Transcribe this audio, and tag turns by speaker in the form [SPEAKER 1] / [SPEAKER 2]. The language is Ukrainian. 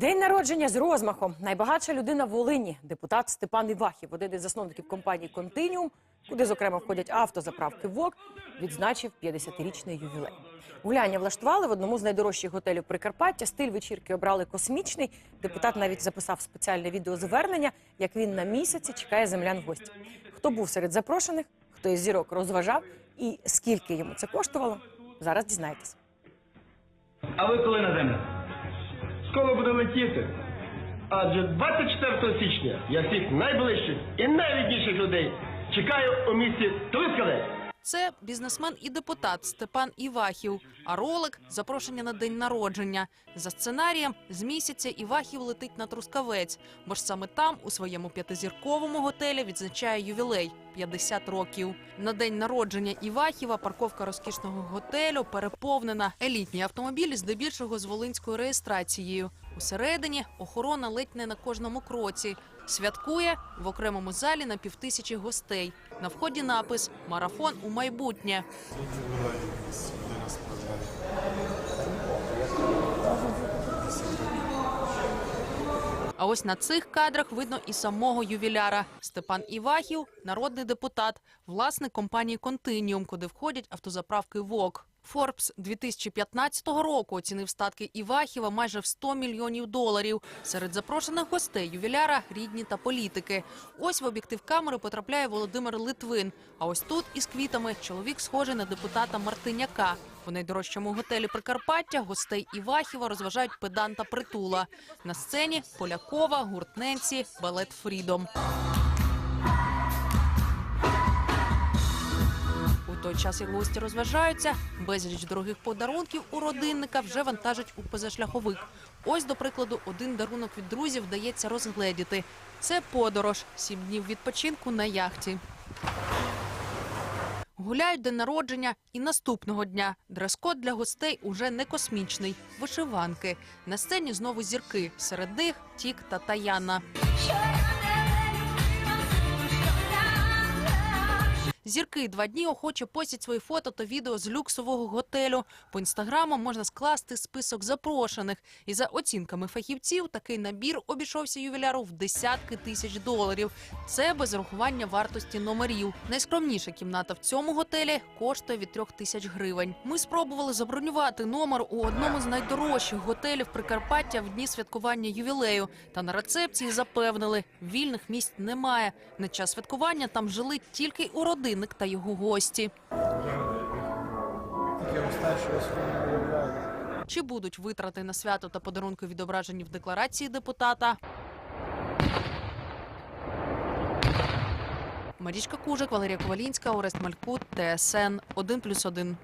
[SPEAKER 1] День народження з розмахом. Найбагатша людина в Волині, депутат Степан Івахів, один із засновників компанії Континіум, куди зокрема входять автозаправки ВОК, відзначив 50-річний ювілей. Гуляння влаштували в одному з найдорожчих готелів Прикарпаття. Стиль вечірки обрали космічний. Депутат навіть записав спеціальне відеозвернення, як він на місяці чекає землян в гості. Хто був серед запрошених, хто із зірок розважав і скільки йому це коштувало, зараз дізнаєтесь.
[SPEAKER 2] А ви коли на землю?
[SPEAKER 3] Скоро буде летіти. Адже 24 січня я всіх найближчих і найрідніших людей чекаю у місті Трускавець.
[SPEAKER 4] Це бізнесмен і депутат Степан Івахів. А ролик запрошення на день народження. За сценарієм з місяця Івахів летить на Трускавець, бо ж саме там, у своєму п'ятизірковому готелі, відзначає ювілей 50 років. На день народження Івахіва парковка розкішного готелю переповнена. Елітні автомобілі здебільшого з волинською реєстрацією. Усередині охорона ледь не на кожному кроці. Святкує в окремому залі на півтисячі гостей. На вході напис Марафон у майбутнє. А ось на цих кадрах видно і самого ювіляра. Степан Івахів, народний депутат, власник компанії Континіум, куди входять автозаправки ВОК. Форбс 2015 року оцінив статки Івахіва майже в 100 мільйонів доларів. Серед запрошених гостей ювіляра рідні та політики. Ось в об'єктив камери потрапляє Володимир Литвин. А ось тут із квітами чоловік схожий на депутата Мартиняка. У найдорожчому готелі Прикарпаття гостей Івахіва розважають педанта притула. На сцені Полякова, гуртненці, балет Фрідом. Той час, як гості розважаються, безліч дорогих подарунків у родинника вже вантажать у позашляховик. Ось, до прикладу, один дарунок від друзів вдається розгледіти. Це подорож, сім днів відпочинку на яхті. Гуляють день народження і наступного дня. Дрес-код для гостей уже не космічний. Вишиванки. На сцені знову зірки. Серед них Тік та Таяна. Зірки два дні охоче постять свої фото та відео з люксового готелю. По інстаграму можна скласти список запрошених. І за оцінками фахівців такий набір обійшовся ювіляру в десятки тисяч доларів. Це без рахування вартості номерів. Найскромніша кімната в цьому готелі коштує від трьох тисяч гривень. Ми спробували забронювати номер у одному з найдорожчих готелів Прикарпаття в дні святкування ювілею. Та на рецепції запевнили, вільних місць немає. На час святкування там жили тільки уродинник та його гості. Чи будуть витрати на свято та подарунки відображені в декларації депутата? Марічка Кужик, Валерія Ковалінська, Орест Малькут, ТСН 1+,1.